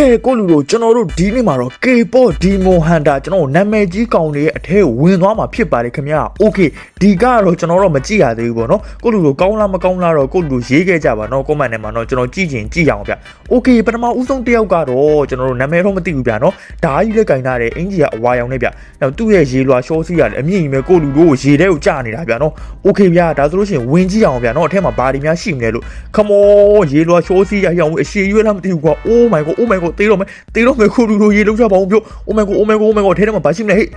ကဲကိုလူတို့ကျွန်တော်တို့ဒီနေ့မှာတော့ K-pop Demo Hunter ကျွန်တော်တို့နာမည်ကြီးကောင်တွေရဲ့အထဲကိုဝင်သွားမှာဖြစ်ပါတယ်ခင်ဗျာ။ Okay ဒီကတော့ကျွန်တော်တို့မကြည့်ရသေးဘူးပေါ့နော်။ကိုလူတို့ကောင်းလားမကောင်းလားတော့ကိုလူတို့ရေးခဲ့ကြပါနော်။ comment ထဲမှာတော့ကျွန်တော်ကြည့်ချင်ကြည့်ရအောင်ဗျ။ Okay ပထမဦးဆုံးတစ်ယောက်ကတော့ကျွန်တော်တို့နာမည်တော့မသိဘူးဗျာနော်။ဓာကြီးလည်းကင်ထားတယ်အင်ကြီးကအဝါရောင်နဲ့ဗျ။နောက်သူ့ရဲ့ရေလွှာရှောစီးရတယ်အမြင့်ကြီးပဲကိုလူတို့ကိုရေထဲကိုကြာနေတာဗျာနော်။ Okay ဗျာဒါဆိုလို့ရှိရင်ဝင်ကြည့်အောင်ဗျာနော်။အထက်မှာဘာတွေများရှိမလဲလို့ Come on ရေလွှာရှောစီးရအောင်အရှိရွေးလားမသိဘူးကွာ။ Oh my god oh my god တေးတော့မယ်တေးတော့မယ်ကိုလူတို့ရေလုံးချပါအောင်ပြော Oh my god oh my god oh my god ထဲထဲမှာဘာရှိမလဲဟဲ့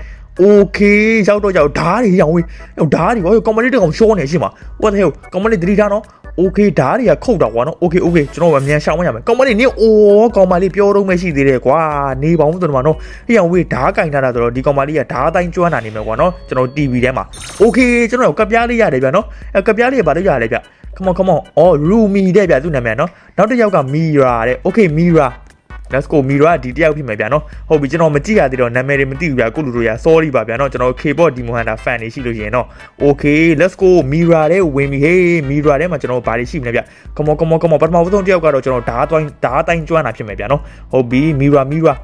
Okay ရောက်တော့ရောက်ဓာတ်တွေရောင်ဝေးဟိုဓာတ်တွေဟိုကောင်မလေးတကောင်ရှောနေရှိမှာ What the hell ကောင်မလေးတတိထားနော် Okay ဓာတ်တွေကခုတ်တာကွာနော် Okay okay ကျွန်တော်အမြန်ရှောင်မရမယ်ကောင်မလေးနင်းအိုးကောင်မလေးပြောတော့မရှိသေးတယ်ကွာနေပါဦးတော်မှာနော်ဟိအောင်ဝေးဓာတ်ကင်ထားတာဆိုတော့ဒီကောင်မလေးကဓာတ်အတိုင်းကျွမ်းတာနေမယ်ကွာနော်ကျွန်တော် TV ထဲမှာ Okay ကျွန်တော်ကပ်ပြားလေးရတယ်ဗျာနော်အဲကပ်ပြားလေးကဘာလို့ရလဲဗျ Come on come on အော် Rumi တဲ့ဗျသူ့နာမည်နော်နောက်တစ်ယောက်က Mira တဲ့ Okay Mira let's go Mira ဒီတယောက်ဖြစ်မယ်ဗျာနော်ဟုတ်ပြီကျွန်တော်မကြည့်ရသေးတော့နာမည်တွေမသိဘူးဗျာကိုလူတို့ရ sorry ပါဗျာနော်ကျွန်တော် K-pop Demo Hunter fan တွေရှိလို့ရှိရင်တော့ okay let's go Mira တဲ့ဝင်ပြီ hey Mira တဲ့မှာကျွန်တော်ဘာတွေရှိမလဲဗျ come on come on come on ပထမဆုံးတယောက်ကတော့ကျွန်တော်ဓာတ်တိုင်းဓာတ်တိုင်းကျွမ်းတာဖြစ်မယ်ဗျာနော်ဟုတ်ပြီ Mira Mira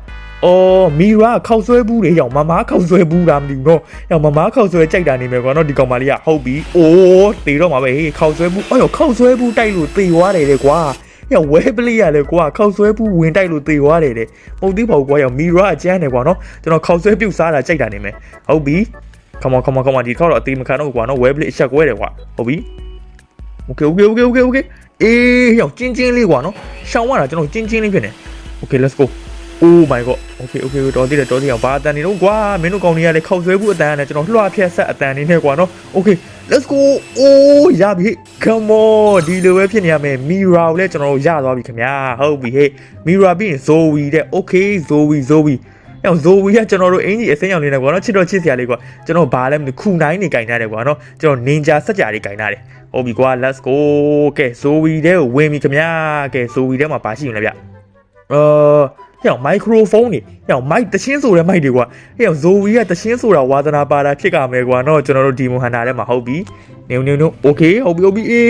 အော်မီရာခောက်ဆွဲဘူးလေရောင်မမားခောက်ဆွဲဘူးလားမသိဘူးနော်။ရောင်မမားခောက်ဆွဲကြိုက်တာနေမယ်ကွာနော်ဒီကောင်မလေးကဟုတ်ပြီ။အိုးတေတော့မှာပဲဟေးခောက်ဆွဲဘူးအော်ရောခောက်ဆွဲဘူးတိုက်လို့တေသွားတယ်လေကွာ။ ရောင်ဝဲပလေးရလေကွာခောက်ဆွဲဘူးဝင်တိုက်လို့တေသွားတယ်တဲ့။ပုံသေးပါဘူးကွာရောင်မီရာအကျန်းတယ်ကွာနော်။ကျွန်တော်ခောက်ဆွဲပြုတ်စားတာကြိုက်တာနေမယ်။ဟုတ်ပြီ။ come on come on come on ဒီခောက်တော့အသေးမခံတော့ဘူးကွာနော်ဝဲပလေးအချက်ကွဲတယ်ကွာ။ဟုတ်ပြီ။ okay okay okay okay okay အေးရောင်ကျင်းကျင်းလေးကွာနော်။ရှောင်းရတာကျွန်တော်ကျင်းကျင်းလေးဖြစ်နေ။ okay let's go Oh my god okay okay တော်သေးတယ်တော်သေးအောင်ဘာအတန်နေတော့ကွာမင်းတို့ကောင်တွေကလည်းခောက်ဆွဲဘူးအတန်နဲ့ကျွန်တော်လွှတ်ဖြတ်ဆက်အတန်နေနဲ့ကွာနော် okay let's go oh ရပြီ come on ဒီလိုပဲဖြစ်နေရမယ် mira ကိုလည်းကျွန်တော်တို့ရသွားပြီခင်ဗျာဟုတ်ပြီဟေး mira ပြီးရင် zoe တဲ့ okay zoe zoe အဲ့ zoe ကကျွန်တော်တို့အင်ကြီးအစိမ်းရောင်လေးနဲ့ကွာနော်ချစ်တော့ချစ်စရာလေးကွာကျွန်တော်ဘာလဲမသိခုနိုင်နေကင်ထားတယ်ကွာနော်ကျွန်တော် ninja စက်ကြတွေကင်ထားတယ်ဟုတ်ပြီကွာ let's go ကဲ zoe တဲ့ကိုဝင်ပြီခင်ဗျာကဲ zoe တဲ့မှာပါရှိရင်လည်းဗျအာ ဟဲ့မိုက်ခရိုဖုန်းနေဟဲ့မိုက်တချင်းဆိုတဲ့မိုက်တွေကွာဟဲ့ဇိုဝီကတချင်းဆိုတာဝါသနာပါတာဖြစ်ကြမယ်ကွာနော်ကျွန်တော်တို့ဒီမိုဟန်နာထဲမှာဟုတ်ပြီနေနေနေโอเคဟုတ်ပြီဟုတ်ပြီအေး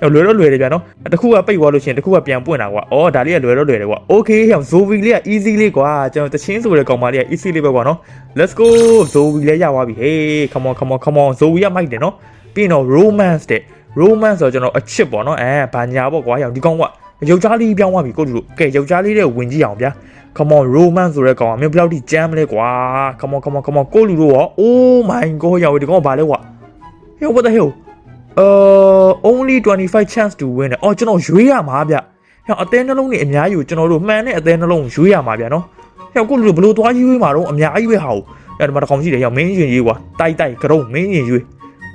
ဟဲ့လွယ်တော့လွယ်တယ်ဗျာနော်တခုကပိတ်သွားလို့ရှိရင်တခုကပြန်ပွင့်တာကွာအော်ဒါလေးကလွယ်တော့လွယ်တယ်ကွာโอเคဟဲ့ဇိုဝီလေးက easy လေးကွာကျွန်တော်တချင်းဆိုတဲ့ကောင်မလေးက easy လေးပဲကွာနော် let's go ဇိုဝီလေးရသွားပြီ hey come on come on come on ဇိုဝီကမိုက်တယ်နော်ပြီးတော့ romance တဲ့ romance ဆိုတော့ကျွန်တော်အချစ်ပေါ့နော်အဲဘာညာပေါ့ကွာဟဲ့ဒီကောင်က ယောက်ျားလေးပြောင်းသွားပြီကိုတို့ကဲယောက်ျားလေးတဲ့ဝင်ကြည့်အောင်ဗျာ come on romance ဆိုတဲ့ကောင်အမျိုးဘယ်လောက်ထိကြမ်းမလဲကွာ come on come on come on ကိုလူတို့ရော oh my god ရောက်ဒီကောင်ကဘာလဲကွာ yo what the hell uh only 25 chance to win အော်ကျွန်တော်ရွေးရမှာဗျဟဲ့အသေးနှလုံးနေအများကြီးကိုကျွန်တော်တို့မှန်တဲ့အသေးနှလုံးရွေးရမှာဗျနော်ဟဲ့ကိုလူတို့ဘလို့သွားရွေးမှာတော့အများကြီးပဲဟာဟုတ်အဲ့ဒီမှာတစ်ကောင်ရှိတယ်ရောက်မင်းရင်ရွေးကွာတိုက်တိုက်ကြုံမင်းရင်ရွေး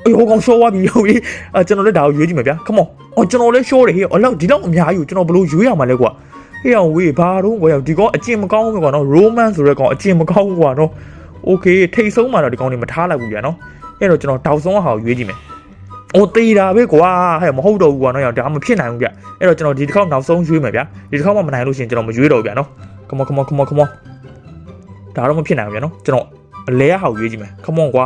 အေးဟိုကောင်ရှော့သွားပြီဟုတ်ပြီအဲကျွန်တော်လည်းဒါကိုရွေးကြည့်မယ်ဗျာ come on အော်ကျွန်တော်လည်းရှော့တယ်ဟေ့အလောက်ဒီလောက်အများကြီးကိုကျွန်တော်ဘလို့ရွေးရမှာလဲကွာဟေ့အောင်ဝေးဘာတော့ကွာဒီကောင်အကျင်မကောင်းဘူးကွာနော် romance ဆိုတဲ့ကောင်အကျင်မကောင်းဘူးကွာနော် okay ထိတ်ဆုံးမှာတော့ဒီကောင်နေမထားလိုက်ဘူးဗျာနော်အဲ့တော့ကျွန်တော်တောက်ဆုံးဟာကိုရွေးကြည့်မယ်အိုတေးတာပဲကွာဟဲ့မဟုတ်တော့ဘူးကွာနော်ဒါမဖြစ်နိုင်ဘူးဗျအဲ့တော့ကျွန်တော်ဒီတစ်ခေါက်နောက်ဆုံးရွေးမယ်ဗျဒီတစ်ခေါက်မှမနိုင်လို့ရှိရင်ကျွန်တော်မရွေးတော့ဘူးဗျာနော် come on come on come on come on ဒါတော့မဖြစ်နိုင်ဘူးဗျာနော်ကျွန်တော်အလဲဟာကိုရွေးကြည့်မယ် come on ကွာ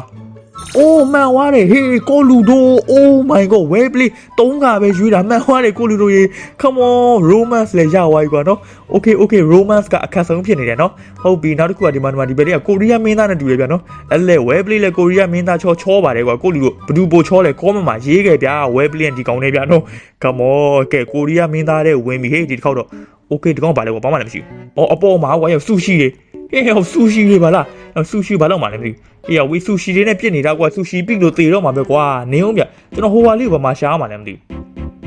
အိုးမှန်သွားတယ်ဟေးကိုလူဒို oh my god well play တုံးကပဲရွေးတာမှန်သွားတယ်ကိုလူဒိုရေ come on romance လည်းရသွားပြီကွာနော် okay okay romance ကအခက်ဆုံးဖြစ်နေတယ်နော်ဟုတ်ပြီနောက်တစ်ခုကဒီမှာဒီမှာဒီဘက်လေးကကိုရီးယားမင်းသားနဲ့တူတယ်ဗျာနော်အဲ့လေ well play လည်းကိုရီးယားမင်းသားချောချောပါတယ်ကွာကိုလူတို့ဘဒူပိုချောလဲ comment မှာရေးခဲ့ဗျာ well play ဒီကောင်နဲ့ဗျာနော် come on ကဲကိုရီးယားမင်းသားတဲ့ဝင်ပြီဟေးဒီတစ်ခေါက်တော့ okay ဒီကောင်ပါလဲကွာဘာမှလည်းမရှိဘူးအော်အပေါ်မှာကွာရောက်ဆူရှီတွေဟေးဟောဆူရှီတွေပါလား ဆူရှီဘာလို့မှလည်းမသိဘူးအေးဝေးဆူရှီတွေနဲ့ပြစ်နေတာကွာဆူရှီပြစ်လို့တေတော့မှာပဲကွာနင်းအောင်ဗျကျွန်တော်ဟိုဟာလေးကိုဘာမှရှားမှလည်းမသိဘူး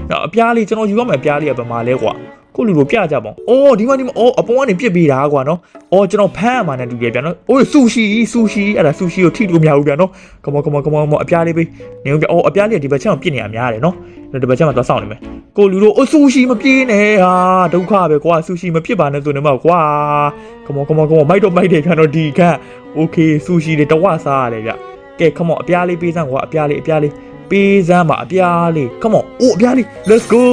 နော်အပြားလေးကျွန်တော်ယူရမယ်အပြားလေးကဘာမှလဲကွာ ကိုလူလိုပြကြပါအောင်အော်ဒီမှာဒီမှာအော်အပေါ်ကနေပြစ်ပေးတာကွာနော်အော်ကျွန်တော်ဖမ်းရမှာနဲ့တူတယ်ဗျာနော်အိုးဆူရှီဆူရှီအဲ့ဒါဆူရှီကိုထိလို့မရဘူးဗျာနော်ကမောကမောကမောကမောအပြားလေးပေးနင်းအောင်ဗျအော်အပြားလေးကဒီဘက်ချက်မှာပြစ်နေရများတယ်နော်ဒီဘက်ချက်မှာသွားဆောင်နေမယ်ကိုလူလိုအိုးဆူရှီမပြေးနဲ့ဟာဒုက္ခပဲကွာဆူရှီမဖြစ်ပါနဲ့ဆိုနေမှာကွာကမောကမောကမောမိုက်တော့မိုက်တယ်ဗျာနော်ဒီခန့် okay ဆူရှီတွေတဝစားရတယ်ဗျကဲ come on အပြားလေးပေးစမ်းကွာအပြားလေးအပြားလေး ပေးစမ်းပါအပြားလေး come on အိုးအပြားလေး let's go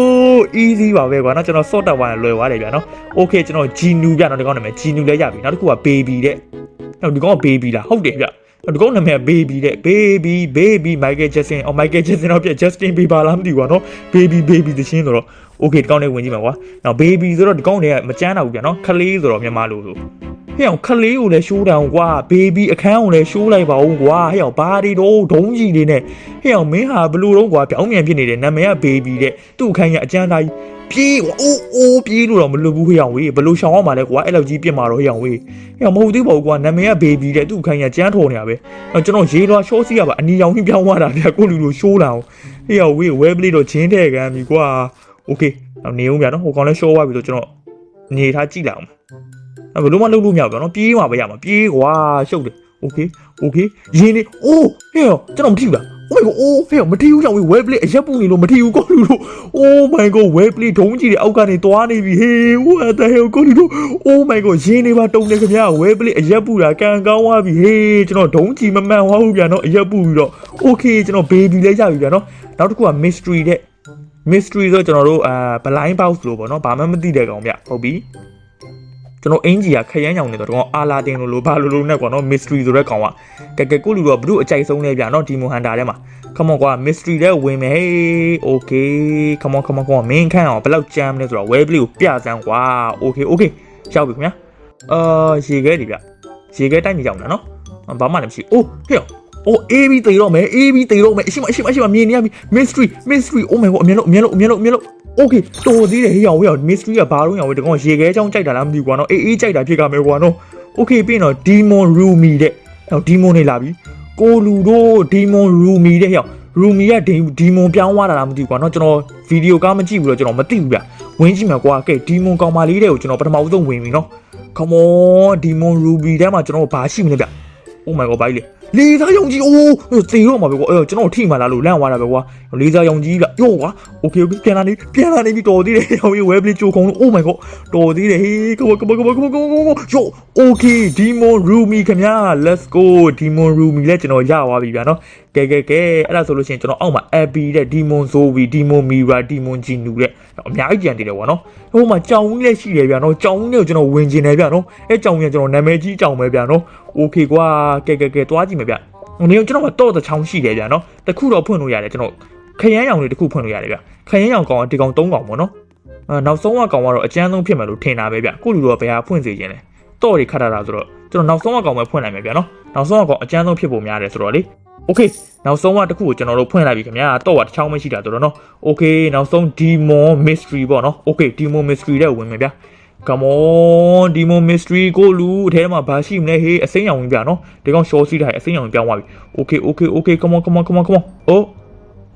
easy ပါပဲကွာနော်ကျွန်တော် sort တက်ဝိုင်းလွယ်သွားတယ်ဗျာနော် okay ကျွန်တော် gnu ဗျာနော်ဒီကောင်နာမည် gnu လဲရပြီနောက်တစ်ခုက baby တဲ့နောက်ဒီကောင်က baby လားဟုတ်တယ်ဗျာဒီကောင်နာမည် baby တဲ့ baby baby michael jackson အော် michael jackson တော့ပြ justin bieber လားမသိဘူးကွာနော် baby baby သချင်းဆိုတော့ okay ဒီကောင်လေးဝင်ကြည့်ပါကွာနောက် baby ဆိုတော့ဒီကောင်လေးကမကြမ်းတာဘူးဗျာနော်ခလေးဆိုတော့မြန်မာလိုဆို ဟဲ့အောင်ခလေးကိုလည်းရှိုးတောင်ကွာ baby အခန်းကိုလည်းရှိုးလိုက်ပါဦးကွာဟဲ့အောင်ဘာတွေတော့ဒုံးကြီးတွေနဲ့ဟဲ့အောင်မင်းဟာဘလူတော့ကွာပြောင်းပြန်ဖြစ်နေတယ်နာမည်က baby တဲ့သူ့အခန်းကအကျန်းသားကြီးပြေးကွာအိုးအိုးပြေးလို့တော့မလွတ်ဘူးဟဲ့အောင်ဝေးဘလို့ရှောင်ရမှာလဲကွာအဲ့လောက်ကြီးပြစ်မှာတော့ဟဲ့အောင်ဝေးဟဲ့အောင်မဟုတ်သေးပါဘူးကွာနာမည်က baby တဲ့သူ့အခန်းကကျန်းထော်နေတာပဲအဲ့ကျွန်တော်ရေးလွှာရှော့စီးရပါအနီရောင်ကြီးပြောင်းသွားတာဗျာကိုလူလိုရှိုးလာအောင်ဟဲ့အောင်ဝေး web play တော့ဂျင်းတဲ့ကန်ပြီကွာ โอเคနောက်နေဦးဗျာနော်ဟိုကောင်လဲရှော့သွားပြီဆိုကျွန်တော်နေထားကြည့်လိုက်အောင်အဲ့ ဘယ်လို့မှလုပ်လို့မရဘူးဗျာနော်ပြေးမှာပဲရမှာပြေးကွာရှုပ်တယ်โอเคโอเคရင်းနေအိုးဟဲ့ကျွန်တော်မထီဘူးလား Oh my god အိုးဟဲ့မထီဘူးကြောင့် web play အရက်ပူနေလို့မထီဘူးကိုလူတို့ Oh my god web play ဒုံးကြီးတွေအောက်ကနေသွားနေပြီဟေး what the hell ကိုလူတို့ Oh my god ရင်းနေပါတုံနေခင်ဗျာ web play အရက်ပူတာကန်ကောင်းသွားပြီဟေးကျွန်တော်ဒုံးကြီးမမှန်သွားဘူးဗျာနော်အရက်ပူပြီးတော့ okay ကျွန်တော် baby လဲရပြီဗျာနော်နောက်တစ်ခုက mystery တဲ့ mystery ဆိုတော့ကျွန်တော်တို့အာ blind box လို့ပေါ့နော်ဘာမှမသိတဲ့ကောင်ဗျဟုတ်ပြီ ကျွန်တော်အင်ဂျီကခရမ်းညောင်နေတော့ဒီကောင်အာလာတင်လို့လို့ဘာလို့လို့နဲ့ကွာနော် mystery ဆိုတဲ့ကောင်ကကဲကဲကိုလူတော့ဘလို့အကြိုက်ဆုံးလဲဗျာနော်ဒီမိုဟန်တာထဲမှာ come on ကွာ mystery တဲ့ဝင်မယ်ဟေး okay come on come on come on မင်းခန့်အောင်ဘယ်လောက်ကြမ်းမလဲဆိုတော့ web လေးကိုပြစမ်းကွာ okay okay ရောက်ပြီခင်ဗျာအာရေခဲဒီဗျရေခဲတိုက်နေကြအောင်နော်ဘာမှလည်းမရှိအိုးဟဲ့။အိုး AB တေတော့မယ် AB တေတော့မယ်အရှိမရှိမရှိမမြင်နေရပြီ mystery mystery oh my god အမြင်လို့အမြင်လို့အမြင်လို့အမြ င်လို့ okay တော်သေးတယ်ဟေးရောင်ဟေးရောင် mystery ကဘာလို့ရောင်ဝေးတကောင်ရေခဲချောင်းကြိုက်တာလားမသိဘူးကွာနော်အေးအေးကြိုက်တာဖြစ်ကြမယ်ကွာနော် okay ပြီးရင်တော့ demon rumi တဲ့ဟော demon နေလာပြီကိုလူတို့ demon rumi တဲ့ဟေးရောင် rumi က demon ပြောင်းသွားတာလားမသိဘူးကွာနော်ကျွန်တော်ဗီဒီယိုကားမကြည့်ဘူးတော့ကျွန်တော်မသိဘူးဗျဝင်ကြည့်မှာကွာကဲ demon ကောင်မလေးတဲ့ကိုကျွန်တော်ပထမဦးဆုံးဝင်ပြီနော် come on demon ruby ထဲမှာကျွန်တော်ဘာရှိမလဲဗျ oh my god ဘာကြီးလဲ လေသားရောင်ကြီးအိုးသေတော့မှာပဲကွာအဲ့ကျွန်တော်ထိမှလာလို့လန့်သွားတာပဲကွာလေသားရောင်ကြီးကယောကွာ okay okay ပြန်လာနေပြန်လာနေပြီတော်သေးတယ်ရောင်ကြီး web play ကြိုခုံလို့ oh my god တော်သေးတယ်ဟေးကမကမကမကမကမယော okay demon rumi ခင်ဗျာ let's go demon rumi လဲကျွန်တော်ရသွားပြီဗျာနော် ကဲကဲကဲအဲ့ဒါဆိုလို့ရှိရင်ကျွန်တော်အောက်မှာ ab တဲ့ demon zoe demon mira demon genu တဲ့အများကြီးကြံသေးတယ်ကွာနော်ဟိုမှာကြောင်ကြီးလည်းရှိတယ်ဗျာနော်ကြောင်ကြီးကိုကျွန်တော်ဝင်ကျင်တယ်ဗျာနော်အဲကြောင်ကြီးကကျွန်တော်နာမည်ကြီးကြောင်ပဲဗျာနော် okay ကွာကဲကဲကဲတွားကြည့်မယ်ဗျဟိုနေကျွန်တော်ကတော့တစ်ချောင်းရှိတယ်ဗျာနော်တခုတော့ဖွင့်လို့ရတယ်ကျွန်တော်ခရမ်းရောင်လေးတခုဖွင့်လို့ရတယ်ဗျခရမ်းရောင်ကောင်ကဒီကောင်၃ကောင်ပေါ့နော်အဲနောက်ဆုံးကကောင်ကတော့အကျန်းဆုံးဖြစ်မယ်လို့ထင်တာပဲဗျကိုလူတော့ဘယ်ဟာဖွင့်စေခြင်းလဲတော့တွေခတ်တာတာဆိုတော့ကျွန်တော်နောက်ဆုံးကကောင်ပဲဖွင့်လိုက်မယ်ဗျာနော်နောက်ဆုံးကကောင်အကျန်းဆုံးဖြစ်ဖို့များတယ်ဆိုတော့လေ Okay နောက်ဆုံးကတစ်ခုကိုကျွန်တော်တို့ဖွင့်လိုက်ပြီခင်ဗျာတော့ကတစ်ချောင်းမရှိတာဆိုတော့နော် Okay နောက်ဆုံး Demon Mystery ပေါ့နော် Okay Demon Mystery တဲ့ဝင်မယ်ဗျာ Come on Demon Mystery ကိုလူအထဲမှာဘာရှိမလဲဟေးအစိမ်းရောင်ဝင်ပြနော်ဒီကောင် short စီးတာအစိမ်းရောင်ပြောင်းသွားပြီ Okay Okay Okay come on come on come on come on Oh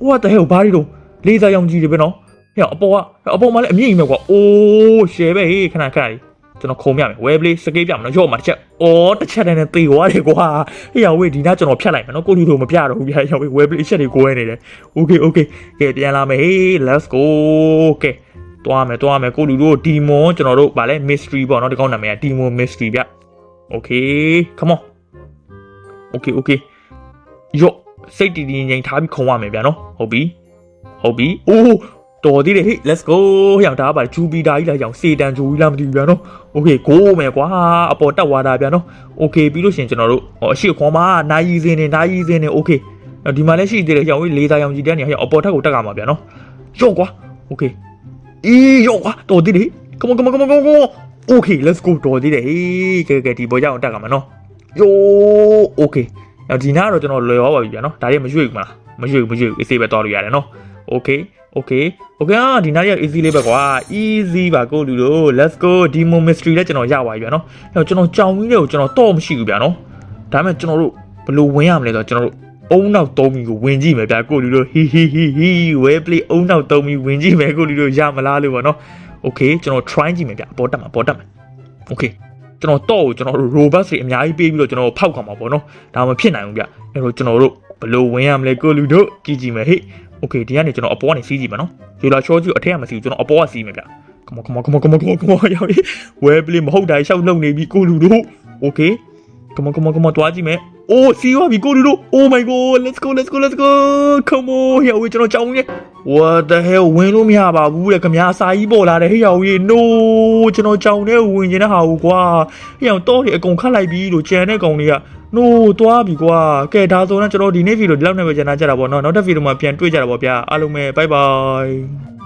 what the hell ဘာတွေတော့လေးစားရောင်ကြီးတွေပဲနော်ဟဲ့အပေါ်ကအပေါ်မှာလည်းအမြင့်ကြီးပဲကွာ Oh share ပဲဟေးခဏခဏလေး ကျွန်တော်ခုံပြမယ် web play စကေးပြမယ်နော်ရော့မှာတစ်ချက်အော်တစ်ချက်တည်းနဲ့သေသွားတယ်ကွာဟေ့ရဝေးဒီနားကျွန်တော်ဖြတ်လိုက်မယ်နော်ကိုလူတို့မပြတော့ဘူးဗျာရဝေး web play ချက်တွေကိုယ်နေတယ် okay okay ကဲပြန်လာမယ်ဟေး let's go ကဲတွားမယ်တွားမယ်ကိုလူတို့ demon ကျွန်တော်တို့ဗာလဲ mystery ပေါ့နော်ဒီကောင်းနာမည်က demon mystery ဗျ okay come on okay okay ရော့စိတ်တည်တည်ငြိမ်ထားပြီးခုံရမယ်ဗျာနော်ဟုတ်ပြီဟုတ်ပြီအိုး တော်သေးတယ်ဟေး let's go ဟောင်ဒါကပါဂျူပီတာကြီးလားရောင်စေတန်ဂျူကြီးလားမသိဘူးဗျာနော် okay ကိုမယ်ကွာအပေါ်တက်သွားတာဗျာနော် okay ပြီးလို့ရှရင်ကျွန်တော်တို့ဟောအရှိခွန်မှာနိုင်ရီစင်းနေနိုင်ရီစင်းနေ okay ဒီမှာလည်းရှိသေးတယ်ရောင်ကြီးလေးစားရောင်ကြီးတက်နေဟောအပေါ်ထက်ကိုတက်ကြမှာဗျာနော်ရော့ကွာ okay အေးရော့ကွာတော်သေးတယ် come on come on come on come on okay let's go တော်သေးတယ်ဟေးကဲကဲဒီပေါ်ကြအောင်တက်ကြမှာနော် yo okay နောက်ဒီနားတော့ကျွန်တော်လွယ်သွားပါပြီဗျာနော်ဒါတွေမရွေ့ဘူးမလားမရွေ့ဘူးမရွေ့ဘူး AC ပဲတော်လို့ရတယ်နော် okay okay okay အာဒီနားရ easy လေးပဲကွာ easy ပါကိုလူတို့ let's go demo mystery လည်းကျွန်တော်ရပါပြီဗျာနော်အဲ့တော့ကျွန်တော်ကြောင်ကြီးတွေကိုကျွန်တော်တော့မရှိဘူးဗျာနော်ဒါပေမဲ့ကျွန်တော်တို့ဘယ်လိုဝင်ရမလဲဆိုတော့ကျွန်တော်တို့အုံနောက်သုံးပြီးကိုဝင်ကြည့်မယ်ဗျာကိုလူတို့ဟီဟီဟီဟီ well play အုံနောက်သုံးပြီးဝင်ကြည့်မယ်ကိုလူတို့ရမလားလို့ပေါ့နော် okay ကျွန်တော် try ကြည့်မယ်ဗျာပေါ်တက်မှာပေါ်တက်မှာ okay ကျွန်တော်တော့ကိုကျွန်တော်တို့ robot တွေအများကြီးပေးပြီးတော့ကျွန်တော်ဖောက်ခံမှာပေါ့နော်ဒါမှမဖြစ်နိုင်ဘူးဗျအဲ့တော့ကျွန်တော်တို့ဘယ်လိုဝင်ရမလဲကိုလူတို့ကြည့်ကြည့်မယ်ဟေ့ okay ဒီကနေကျွန်တော်အပေါ်ကနေစီးကြည့်မယ်နော်ယူလာချောကြီးအထက်ကမစီးဘူးကျွန်တော်အပေါ်ကစီးမယ်ဗျ come on come on come on come on come on come on ရောက်ပြီ well play မဟုတ်တာရှောက်လုံနေပြီကိုလူတို့ okay come on come on come on တွားကြည့်မယ်အိုးစီးသွားပြီကိုလူတို့ oh my god let's go let's go let's go come on ရောက်ပြီကျွန်တော်ကြောင်းနေ what the hell ဝင်လို့မရပါဘူးလေခင်ဗျာစာကြီးပေါ်လာတယ်ဟေ့ရောက်ပြီ no ကျွန်တော်ကြောင်းနေဝင်နေတဲ့ဟာကိုကွာဟေ့ရောက်တော့ဒီအကုန်ခတ်လိုက်ပြီလို့ကြံတဲ့ကောင်တွေက no တွားပြီကွာကဲဒါဆိုတော့ကျွန်တော်ဒီနေ့ဗီဒီယိုဒီလောက်နဲ့ပဲကျန်တာကြတာပေါ့နော်နောက်တစ်ဗီဒီယိုမှာပြန်တွေ့ကြတာပေါ့ဗျာအားလုံးပဲ bye bye